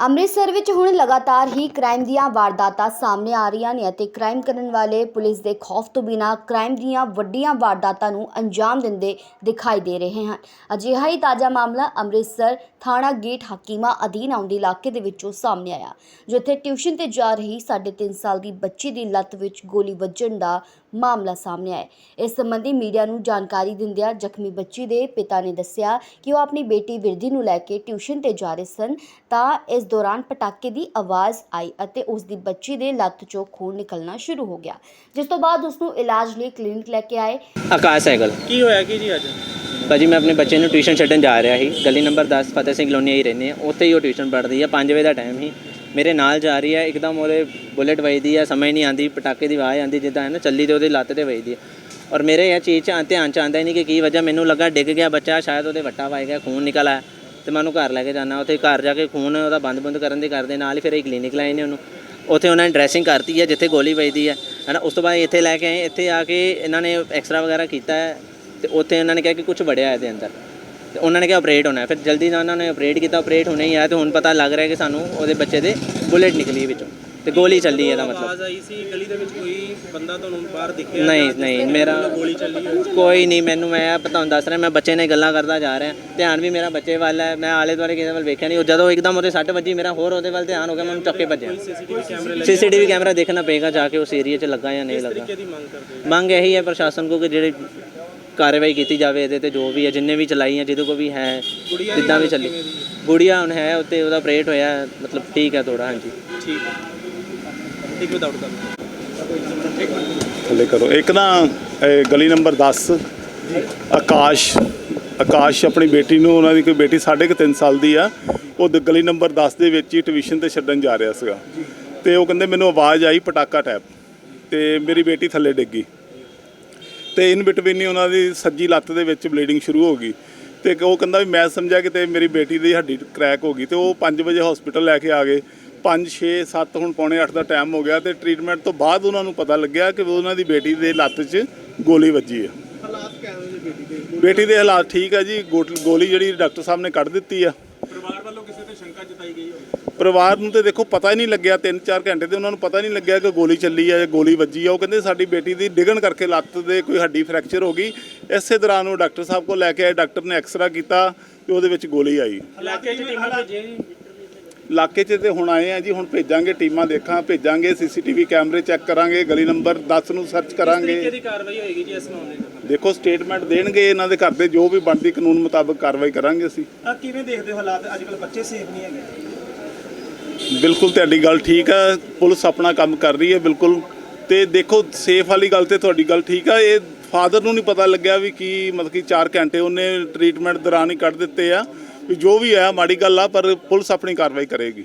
ਅੰਮ੍ਰਿਤਸਰ ਵਿੱਚ ਹੁਣ ਲਗਾਤਾਰ ਹੀ ਕ੍ਰਾਈਮ ਦੀਆਂ ਵਾਰਦਾਤਾਂ ਸਾਹਮਣੇ ਆ ਰਹੀਆਂ ਨੇ ਅਤੇ ਕ੍ਰਾਈਮ ਕਰਨ ਵਾਲੇ ਪੁਲਿਸ ਦੇ ਖੌਫ ਤੋਂ ਬਿਨਾਂ ਕ੍ਰਾਈਮ ਦੀਆਂ ਵੱਡੀਆਂ ਵਾਰਦਾਤਾਂ ਨੂੰ ਅੰਜਾਮ ਦਿੰਦੇ ਦਿਖਾਈ ਦੇ ਰਹੇ ਹਨ। ਅਜਿਹਾ ਹੀ ਤਾਜ਼ਾ ਮਾਮਲਾ ਅੰਮ੍ਰਿਤਸਰ ਥਾਣਾ ਗੇਟ ਹਕੀਮਾ ਅਧੀਨ ਆਉਂਦੇ ਇਲਾਕੇ ਦੇ ਵਿੱਚੋਂ ਸਾਹਮਣੇ ਆਇਆ, ਜਿੱਥੇ ਟਿਊਸ਼ਨ ਤੇ ਜਾ ਰਹੀ 3.5 ਸਾਲ ਦੀ ਬੱਚੀ ਦੀ ਲੱਤ ਵਿੱਚ ਗੋਲੀ ਵੱਜਣ ਦਾ ਮਾਮਲਾ ਸਾਹਮਣੇ ਆਇਆ। ਇਸ ਸੰਬੰਧੀ ਮੀਡੀਆ ਨੂੰ ਜਾਣਕਾਰੀ ਦਿੰਦਿਆਂ ਜ਼ਖਮੀ ਬੱਚੀ ਦੇ ਪਿਤਾ ਨੇ ਦੱਸਿਆ ਕਿ ਉਹ ਆਪਣੀ ਬੇਟੀ ਵਿਰਦੀ ਨੂੰ ਲੈ ਕੇ ਟਿਊਸ਼ਨ ਤੇ ਜਾ ਰਹੇ ਸਨ, ਤਾਂ ਇਸ ਦੌਰਾਨ ਪਟਾਕੇ ਦੀ ਆਵਾਜ਼ ਆਈ ਅਤੇ ਉਸ ਦੀ ਬੱਚੀ ਦੇ ਲੱਤ 'ਚੋਂ ਖੂਨ ਨਿਕਲਣਾ ਸ਼ੁਰੂ ਹੋ ਗਿਆ। ਜਿਸ ਤੋਂ ਬਾਅਦ ਉਸ ਨੂੰ ਇਲਾਜ ਲਈ ਕਲੀਨਿਕ ਲੈ ਕੇ ਆਏ। ਆਕਾਸ਼ ਸਾਈਕਲ ਕੀ ਹੋਇਆ ਕੀ ਜੀ ਅੱਜ? ਭਾਜੀ ਮੈਂ ਆਪਣੇ ਬੱਚੇ ਨੂੰ ਟਿਊਸ਼ਨ ਛੱਡਣ ਜਾ ਰਿਹਾ ਸੀ। ਗਲੀ ਨੰਬਰ 10 ਫਤਿਹ ਸਿੰਘ ਕਲੋਨੀ ਹੀ ਰਹਿੰਦੇ ਆ। ਉੱਥੇ ਹੀ ਉਹ ਟਿਊਸ਼ਨ ਪੜ੍ਹਦੀ ਆ। 5 ਵਜੇ ਦਾ ਟਾਈਮ ਸੀ। ਮੇਰੇ ਨਾਲ ਜਾ ਰਹੀ ਹੈ ਇੱਕਦਮ ਉਹਦੇ ਬੁਲੇਟ ਵੱਜਦੀ ਆ। ਸਮਝ ਨਹੀਂ ਆਂਦੀ ਪਟਾਕੇ ਦੀ ਆਵਾਜ਼ ਆਂਦੀ ਜਿੱਦਾਂ ਹੈ ਨਾ ਚੱਲੀ ਤੇ ਉਹਦੀ ਲੱਤ ਤੇ ਵੱਜਦੀ ਆ। ਔਰ ਮੇਰੇ ਇਹ ਚੀਜ਼ 'ਚ ਧਿਆਨ ਚ ਆਂਦਾ ਹੀ ਨਹੀਂ ਕਿ ਕੀ ਵਜ੍ਹਾ। ਮੈਨੂੰ ਲੱਗਾ ਡਿੱਗ ਗਿਆ ਬੱਚਾ। ਸ਼ਾਇਦ ਉਹਦੇ ਵੱਟਾ ਵੱਜ ਗਿਆ ਖੂਨ ਨਿਕਲ ਆਇਆ। ਤੇ ਮੈਂ ਉਹਨੂੰ ਘਰ ਲੈ ਕੇ ਜਾਣਾ ਉੱਥੇ ਘਰ ਜਾ ਕੇ ਖੂਨ ਉਹਦਾ ਬੰਦ ਬੰਦ ਕਰਨ ਦੇ ਕਰਦੇ, ਨਾਲ ਹੀ ਫਿਰ ਇਹ ਕਲੀਨਿਕ ਲਾਏ ਨੇ ਉਹਨੂੰ। ਉੱਥੇ ਉਹਨਾਂ ਨੇ ਡਰੈਸਿੰਗ ਕਰਤੀ ਹੈ, ਜਿੱਥੇ ਗੋਲੀ ਵੱਜਦੀ ਹੈ, ਹਨਾ? ਉਸ ਤੋਂ ਬਾਅਦ ਇੱਥੇ ਲੈ ਕੇ ਆਏ, ਇੱਥੇ ਆ ਕੇ ਇਹਨਾਂ ਨੇ ਐਕਸਰਾ ਵਗੈਰਾ ਕੀਤਾ ਹੈ, ਤੇ ਉੱਥੇ ਉਹਨਾਂ ਨੇ ਕਿਹਾ ਕਿ ਕੁਝ ਵੜਿਆ ਇਹਦੇ ਅੰਦਰ। ਤੇ ਉਹਨਾਂ ਨੇ ਕਿਹਾ ਆਪਰੇਟ ਹੋਣਾ ਫਿਰ ਜਲਦੀ ਨਾਲ ਉਹਨਾਂ ਨੇ ਆਪਰੇਟ ਕੀਤਾ ਆਪਰੇਟ ਹੋਣਾ ਹੀ ਆ, ਤੇ ਹੁਣ ਪਤਾ ਲੱਗ ਰਿਹਾ ਕਿ ਸਾਨੂੰ ਉਹਦੇ ਬੱਚੇ ਦੇ ਬੁਲੇਟ ਨਿਕਲੀ ਵਿੱਚੋਂ। ਤੇ ਗੋਲੀ ਚੱਲੀ ਇਹਦਾ ਮਤਲਬ। ਆਵਾਜ਼ ਆਈ ਸੀ ਗਲੀ ਦੇ ਵਿੱਚ ਕੋਈ ਬੰਦਾ ਤੁਹਾਨੂੰ ਬਾਹਰ ਦਿਖਿਆ ਨਹੀਂ ਨਹੀਂ ਮੇਰਾ ਗੋਲੀ ਚੱਲੀ ਹੋਈ ਕੋਈ ਨਹੀਂ ਮੈਨੂੰ ਮੈਂ ਇਹ ਤੁਹਾਨੂੰ ਦੱਸ ਰਿਹਾ ਮੈਂ ਬੱਚੇ ਨਾਲ ਗੱਲਾਂ ਕਰਦਾ ਜਾ ਰਿਹਾ। ਧਿਆਨ ਵੀ ਮੇਰਾ ਬੱਚੇ ਵੱਲ ਹੈ ਮੈਂ ਆਲੇ ਦੁਆਲੇ ਕਿਸੇ ਵੱਲ ਵੇਖਿਆ ਨਹੀਂ। ਉਹ ਜਦੋਂ ਇੱਕਦਮ ਉਹਦੇ ਸੱਟ ਵੱਜੀ ਮੇਰਾ ਹੋਰ ਉਹਦੇ ਵੱਲ ਧਿਆਨ ਹੋ ਗਿਆ ਮੈਂ ਉਹਨੂੰ ਚੱਕ ਭੱਜਿਆ। ਸੀਸੀਟੀਵੀ ਕੈਮਰੇ ਸੀਸੀਟੀਵੀ ਕੈਮਰਾ ਦੇਖਣਾ ਪਏਗਾ ਜਾ ਕੇ ਉਸ ਏਰੀਆ 'ਚ ਲੱਗਾ ਜਾਂ ਨਹੀਂ ਲੱਗਾ। ਦੀ ਮੰਗ ਕਰਦੇ ਮੰਗ ਇਹੀ ਹੈ ਪ੍ਰਸ਼ਾਸਨ ਕੋ ਕਿ ਜਿਹੜੇ ਕਾਰਵਾਈ ਕੀਤੀ ਜਾਵੇ ਇਹਦੇ ਤੇ ਜੋ ਵੀ ਹੈ ਜਿੰਨੇ ਵੀ ਚਲਾਈ ਹੈ ਜਿਹਦੇ ਕੋ ਵੀ ਹੈ ਜਿੱਦਾਂ ਵੀ ਚੱਲੀ? ਗੁੜੀਆ ਹੁਣ ਹੈ ਉੱਤੇ ਉਹਦਾ ਆਪਰੇਟ ਹੋਇਆ ਹੈ, ਮਤਲਬ ਠੀਕ ਹੈ ਥੋੜਾ ਹਾਂਜੀ। ਠੀਕ ਹੈ। ਇੱਕ ਵਿਦਆਊਟ ਕਰ ਥੱਲੇ ਕਰੋ। ਇੱਕ ਨਾ, ਇਹ ਗਲੀ ਨੰਬਰ 10 ਆਕਾਸ਼ ਆਕਾਸ਼ ਆਪਣੀ ਬੇਟੀ ਨੂੰ, ਉਹਨਾਂ ਦੀ ਕੋਈ ਬੇਟੀ ਸਾਢੇ ਕੁ ਤਿੰਨ ਸਾਲ ਦੀ ਆ। ਉਹ ਦ- ਗਲੀ ਨੰਬਰ 10 ਦੇ ਵਿੱਚ ਹੀ ਟਿਊਸ਼ਨ ਤੇ ਛੱਡਣ ਜਾ ਰਿਹਾ ਸੀਗਾ। ਤੇ ਉਹ ਕਹਿੰਦੇ ਮੈਨੂੰ ਆਵਾਜ਼ ਆਈ ਪਟਾਕਾ ਟੈਪ। ਤੇ ਮੇਰੀ ਬੇਟੀ ਥੱਲੇ ਡਿੱਗੀ ਤੇ ਇਨ ਬਿਟਵੀਨ ਹੀ ਉਹਨਾਂ ਦੀ ਸੱਜੀ ਲੱਤ ਦੇ ਵਿੱਚ ਬਲੀਡਿੰਗ ਸ਼ੁਰੂ ਹੋ ਗਈ। ਤੇ ਉਹ ਕਹਿੰਦਾ ਵੀ ਮੈਂ ਸਮਝਿਆ ਕਿ ਤੇ ਮੇਰੀ ਬੇਟੀ ਦੀ ਹੱਡੀ ਕ੍ਰੈਕ ਹੋ ਗਈ। ਤੇ ਉਹ 5 ਵਜੇ ਹਸਪੀਟਲ ਲੈ ਕੇ ਆ ਗਏ। 5 6 7 ਹੁਣ ਪੌਣੇ 8 ਦਾ ਟਾਈਮ ਹੋ ਗਿਆ ਤੇ ਟ੍ਰੀਟਮੈਂਟ ਤੋਂ ਬਾਅਦ ਉਹਨਾਂ ਨੂੰ ਪਤਾ ਲੱਗਿਆ ਕਿ ਉਹਨਾਂ ਦੀ ਬੇਟੀ ਦੇ ਲੱਤ 'ਚ ਗੋਲੀ ਵੱਜੀ ਹੈ ਹਾਲਾਤ ਕਿਵੇਂ ਦੇ ਬੇਟੀ ਦੇ ਬੇਟੀ ਦੇ ਹਾਲਾਤ ਠੀਕ ਹੈ ਜੀ ਗੋਲੀ ਜਿਹੜੀ ਡਾਕਟਰ ਸਾਹਿਬ ਨੇ ਕੱਢ ਦਿੱਤੀ ਆ। ਪਰਿਵਾਰ ਵੱਲੋਂ ਕਿਸੇ ਤੇ ਸ਼ੰਕਾ ਜਤਾਈ ਗਈ ਹੋਵੇ? ਪਰਿਵਾਰ ਨੂੰ ਤੇ ਦੇਖੋ ਪਤਾ ਹੀ ਨਹੀਂ ਲੱਗਿਆ 3-4 ਘੰਟੇ ਤੇ ਉਹਨਾਂ ਨੂੰ ਪਤਾ ਨਹੀਂ ਲੱਗਿਆ ਕਿ ਗੋਲੀ ਚੱਲੀ ਹੈ ਜਾਂ ਗੋਲੀ ਵੱਜੀ ਆ। ਉਹ ਕਹਿੰਦੇ ਸਾਡੀ ਬੇਟੀ ਦੀ ਡਿੱਗਣ ਕਰਕੇ ਲੱਤ ਦੇ ਕੋਈ ਹੱਡੀ ਫ੍ਰੈਕਚਰ ਹੋ ਗਈ। ਇਸੇ ਦੌਰਾਨ ਉਹ ਡਾਕਟਰ ਸਾਹਿਬ ਕੋਲ ਲੈ ਕੇ ਆਏ ਡਾਕਟਰ ਨੇ ਐਕਸਰਾ ਕੀਤਾ ਤੇ ਉਹਦੇ ਵਿੱਚ ਗੋਲੀ ਆਈ। ਇਲਾਕੇ 'ਚ ਟੀਮਾਂ ਭੇਜੀਆਂ ਜੀ ਇਲਾਕੇ 'ਚ ਤੇ ਹੁਣ ਆਏ ਆ ਜੀ ਹੁਣ ਭੇਜਾਂਗੇ ਟੀਮਾਂ ਦੇਖਾਂ ਭੇਜਾਂਗੇ ਸੀਸੀਟੀਵੀ ਕੈਮਰੇ ਚੈੱਕ ਕਰਾਂਗੇ ਗਲੀ ਨੰਬਰ 10 ਨੂੰ ਸਰਚ ਕਰਾਂਗੇ। ਦੀ ਕਾਰਵਾਈ ਹੋਏਗੀ ਜੀ ਇਸ ਮਾਮਲੇ 'ਚ ਦੇਖੋ ਸਟੇਟਮੈਂਟ ਦੇਣਗੇ ਇਹਨਾਂ ਦੇ ਘਰ ਦੇ ਜੋ ਵੀ ਬਣਦੀ ਕਾਨੂੰਨ ਮੁਤਾਬਕ ਕਾਰਵਾਈ ਕਰਾਂਗੇ ਅਸੀਂ। ਆ ਕਿਵੇਂ ਦੇਖਦੇ ਹੋ ਹਾਲਾਤ? ਅੱਜ ਕੱਲ ਬੱਚੇ ਸੇਫ ਨਹੀਂ ਹੈਗੇ। ਬਿਲਕੁਲ ਤੁਹਾਡੀ ਗੱਲ ਠੀਕ ਹੈ ਪੁਲਿਸ ਆਪਣਾ ਕੰਮ ਕਰ ਰਹੀ ਹੈ ਬਿਲਕੁਲ। ਤੇ ਦੇਖੋ ਸੇਫ ਵਾਲੀ ਗੱਲ ਤੇ ਤੁਹਾਡੀ ਗੱਲ ਠੀਕ ਹੈ ਇਹ ਫਾਦਰ ਨੂੰ ਨਹੀਂ ਪਤਾ ਲੱਗਿਆ ਵੀ ਕੀ ਮਤਲਬ ਕਿ 4 ਘੰਟੇ ਉਹਨੇ ਟ੍ਰੀਟਮੈਂਟ ਦੌਰਾਨ ਹੀ ਕੱਢ ਦਿੱਤੇ ਆ। ਜੋ ਵੀ ਹੈ ਮਾੜੀ ਗੱਲ ਆ ਪਰ ਪੁਲਿਸ ਆਪਣੀ ਕਾਰਵਾਈ ਕਰੇਗੀ।